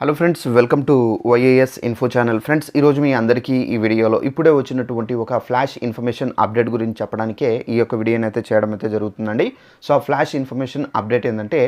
Hello friends welcome to Y A S info channel friends ఈరోజు మీ అందరికీ ఈ వీడియోలో ఇప్పుడే వచ్చినటువంటి ఒక ఫ్లాష్ ఇన్ఫర్మేషన్ అప్డేట్ గురించి చెప్పడానికే ఈ యొక్క వీడియోని అయితే చేయడం అయితే జరుగుతుందండి. సో ఆ ఫ్లాష్ ఇన్ఫర్మేషన్ అప్డేట్ ఏంటంటే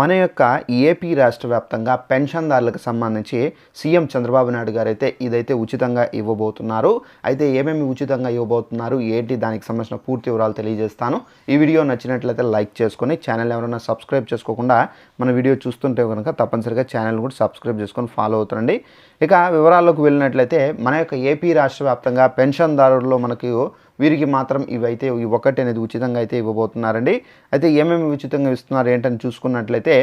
మన యొక్క ఏపీ రాష్ట్ర వ్యాప్తంగా పెన్షన్దారులకు సంబంధించి సీఎం చంద్రబాబు నాయుడు గారు అయితే ఇదైతే ఉచితంగా ఇవ్వబోతున్నారు. అయితే ఏమేమి ఉచితంగా ఇవ్వబోతున్నారు? ఏంటి? దానికి సంబంధించిన పూర్తి వివరాలు తెలియజేస్తాను. ఈ వీడియో నచ్చినట్లయితే లైక్ చేసుకొని ఛానల్ ఎవరైనా సబ్స్క్రైబ్ చేసుకోకుండా మన వీడియో చూస్తుంటే కనుక తప్పనిసరిగా ఛానల్ కూడా సబ్స్క్రైబ్ చేసుకొని ఫాలో అవుతుండండి. ఇక వివరాల్లోకి వెళ్ళినట్లయితే మన యొక్క ఏపీ రాష్ట్ర వ్యాప్తంగా పెన్షన్దారుల్లో మనకు వీరికి మాత్రం ఇవైతే ఈ ఒకటి అనేది ఉచితంగా అయితే ఇవ్వబోతున్నారండి. అయితే ఏమేమి ఉచితంగా ఇస్తున్నారు ఏంటని చూసుకున్నట్లయితే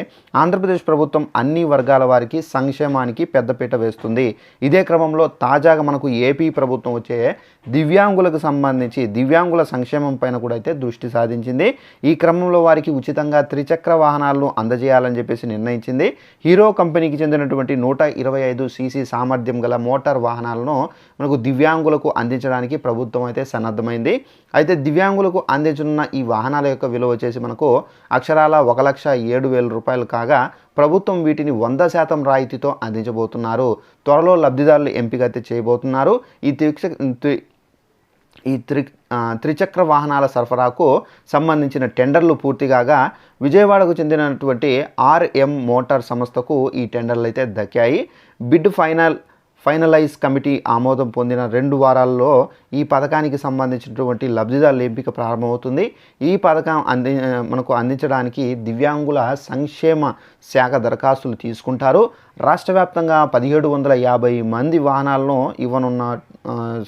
ఆంధ్రప్రదేశ్ ప్రభుత్వం అన్ని వర్గాల వారికి సంక్షేమానికి పెద్దపీట వేస్తుంది. ఇదే క్రమంలో తాజాగా మనకు ఏపీ ప్రభుత్వం వచ్చే దివ్యాంగులకు సంబంధించి దివ్యాంగుల సంక్షేమం పైన కూడా అయితే దృష్టి సాధించింది. ఈ క్రమంలో వారికి ఉచితంగా త్రిచక్ర వాహనాలను అందజేయాలని చెప్పేసి నిర్ణయించింది. హీరో కంపెనీకి చెందినటువంటి నూట ఇరవై ఐదు సీసీ సామర్థ్యం గల మోటార్ వాహనాలను మనకు దివ్యాంగులకు అందించడానికి ప్రభుత్వం అయితే సన్నద్ధం అర్థమైంది. అయితే దివ్యాంగులకు అందించనున్న ఈ వాహనాల యొక్క విలువ వచ్చేసి మనకు అక్షరాల ఒక లక్ష ఏడు వేల రూపాయలు కాగా ప్రభుత్వం వీటిని వంద శాతం రాయితీతో అందించబోతున్నారు. త్వరలో లబ్ధిదారులు ఎంపిక అయితే చేయబోతున్నారు. ఈ ఈ త్రి త్రిచక్ర వాహనాల సరఫరాకు సంబంధించిన టెండర్లు పూర్తి కాగా విజయవాడకు చెందినటువంటి ఆర్ఎం మోటార్ సంస్థకు ఈ టెండర్లు అయితే దక్కాయి. బిడ్ ఫైనల్ ఫైనలైజ్ కమిటీ ఆమోదం పొందిన రెండు వారాల్లో ఈ పథకానికి సంబంధించినటువంటి లబ్ధిదారుల ఎంపిక ప్రారంభమవుతుంది. ఈ పథకం అంది మనకు అందించడానికి దివ్యాంగుల సంక్షేమ శాఖ దరఖాస్తులు తీసుకుంటారు. రాష్ట్ర వ్యాప్తంగా పదిహేడు వందల యాభై మంది వాహనాలను ఇవ్వనున్న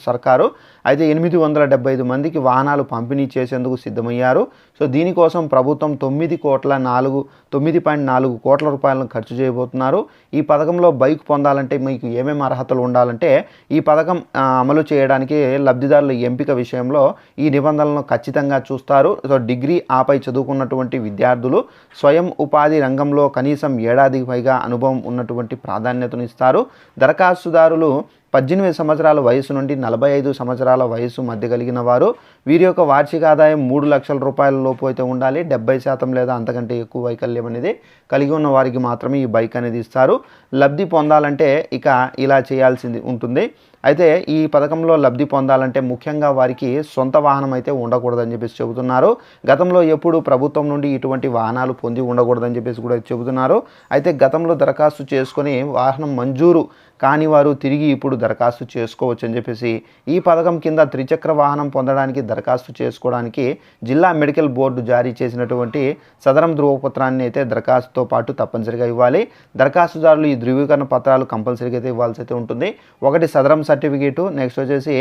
సర్కారు. అయితే ఎనిమిది వందల డెబ్బై ఐదు మందికి వాహనాలు పంపిణీ చేసేందుకు సిద్ధమయ్యారు. సో దీనికోసం ప్రభుత్వం తొమ్మిది కోట్ల నాలుగు తొమ్మిది పాయింట్ నాలుగు కోట్ల రూపాయలను ఖర్చు చేయబోతున్నారు. ఈ పథకంలో బైక్ పొందాలంటే మీకు ఏమేమి అర్హతలు ఉండాలంటే ఈ పథకం అమలు చేయడానికి లబ్ధిదారుల ఎంపిక విషయంలో ఈ నిబంధనలను ఖచ్చితంగా చూస్తారు. సో డిగ్రీ ఆపై చదువుకున్నటువంటి విద్యార్థులు స్వయం ఉపాధి రంగంలో కనీసం ఏడాదికి పైగా అనుభవం ఉన్నటువంటి ప్రాధాన్యతను ఇస్తారు. దరఖాస్తుదారులు పద్దెనిమిది సంవత్సరాల వయసు నుండి నలభై ఐదు సంవత్సరాల వయసు మధ్య కలిగిన వారు వీరి యొక్క వార్షిక ఆదాయం మూడు లక్షల రూపాయల లోపు అయితే ఉండాలి. డెబ్బై శాతం లేదా అంతకంటే ఎక్కువ వైకల్యం అనేది కలిగి ఉన్న వారికి మాత్రమే ఈ బైక్ అనేది ఇస్తారు. లబ్ధి పొందాలంటే ఇక ఇలా చేయాల్సింది ఉంటుంది. అయితే ఈ పథకంలో లబ్ధి పొందాలంటే ముఖ్యంగా వారికి సొంత వాహనం అయితే ఉండకూడదని చెప్పేసి చెబుతున్నారు. గతంలో ఎప్పుడు ప్రభుత్వం నుండి ఇటువంటి వాహనాలు పొంది ఉండకూడదని చెప్పేసి కూడా చెబుతున్నారు. అయితే గతంలో దరఖాస్తు చేసుకుని వాహనం మంజూరు కాని వారు తిరిగి ఇప్పుడు దరఖాస్తు చేసుకోవచ్చు అని చెప్పేసి ఈ పథకం కింద త్రిచక్ర వాహనం పొందడానికి దరఖాస్తు చేసుకోవడానికి జిల్లా మెడికల్ బోర్డు జారీ చేసినటువంటి సదరం ధృవపత్రాన్ని అయితే దరఖాస్తుతో పాటు తప్పనిసరిగా ఇవ్వాలి. దరఖాస్తుదారులు ఈ ధృవీకరణ పత్రాలు కంపల్సరీగా అయితే ఇవ్వాల్సి అయితే ఉంటుంది. ఒకటి సదరం సర్టిఫికేటు నెక్స్ట్ వచ్చేసి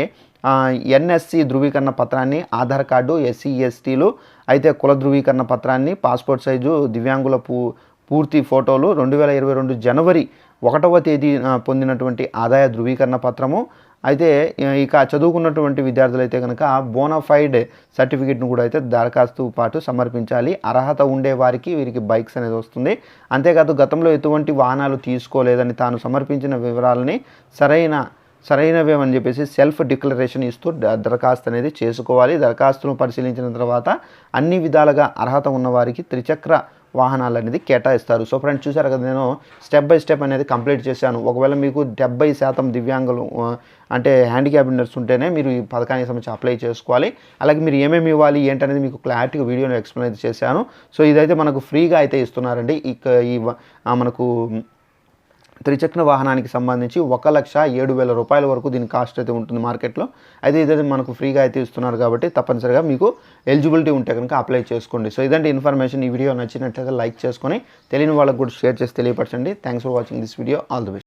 ఎన్ఎస్సి ధృవీకరణ పత్రాన్ని ఆధార్ కార్డు ఎస్సీ ఎస్టీలు అయితే కుల ధృవీకరణ పత్రాన్ని పాస్పోర్ట్ సైజు దివ్యాంగుల పూ పూర్తి ఫోటోలు రెండు వేల ఇరవై రెండు జనవరి ఒకటవ తేదీ పొందినటువంటి ఆదాయ ధృవీకరణ పత్రము అయితే ఇక చదువుకున్నటువంటి విద్యార్థులు అయితే కనుక బోనఫైడ్ సర్టిఫికేట్ను కూడా అయితే దరఖాస్తు పాటు సమర్పించాలి. అర్హత ఉండే వారికి వీరికి బైక్స్ అనేది వస్తుంది. అంతేకాదు గతంలో ఎటువంటి వాహనాలు తీసుకోలేదని తాను సమర్పించిన వివరాలని సరైన సరైనవేమని చెప్పేసి సెల్ఫ్ డిక్లరేషన్ ఇస్తూ దరఖాస్తు అనేది చేసుకోవాలి. దరఖాస్తును పరిశీలించిన తర్వాత అన్ని విధాలుగా అర్హత ఉన్నవారికి త్రిచక్ర వాహనాలు అనేది కేటాయిస్తారు. సో ఫ్రెండ్స్ చూసారు కదా నేను స్టెప్ బై స్టెప్ అనేది కంప్లీట్ చేశాను. ఒకవేళ మీకు డెబ్బై శాతం దివ్యాంగులు అంటే అంటే హ్యాండిక్యాబినర్స్ ఉంటేనే మీరు ఈ పథకానికి సంబంధించి అప్లై చేసుకోవాలి. అలాగే మీరు ఏమేమి ఇవ్వాలి ఏంటనేది మీకు క్లారిటీగా వీడియోలో ఎక్స్ప్లెయిన్ చేశాను. సో ఇదైతే మనకు ఫ్రీగా అయితే ఇస్తున్నారండి. ఇక ఈ మనకు త్రిచక్ర వాహనానికి సంబంధించి ఒక లక్ష ఏడు వేల రూపాయల వరకు దీని కాస్ట్ అయితే ఉంటుంది మార్కెట్లో. అయితే ఇదైతే మనకు ఫ్రీగా అయితే ఇస్తున్నారు కాబట్టి తప్పనిసరిగా మీకు ఎలిజిబిలిటీ ఉంటే కనుక అప్లై చేసుకోండి. సో ఇదంటే ఇన్ఫర్మేషన్ ఈ వీడియో నచ్చినట్లయితే లైక్ చేసుకొని తెలియని వాళ్ళకు కూడా షేర్ చేసి తెలియపరచండి. Thanks for watching this video all the best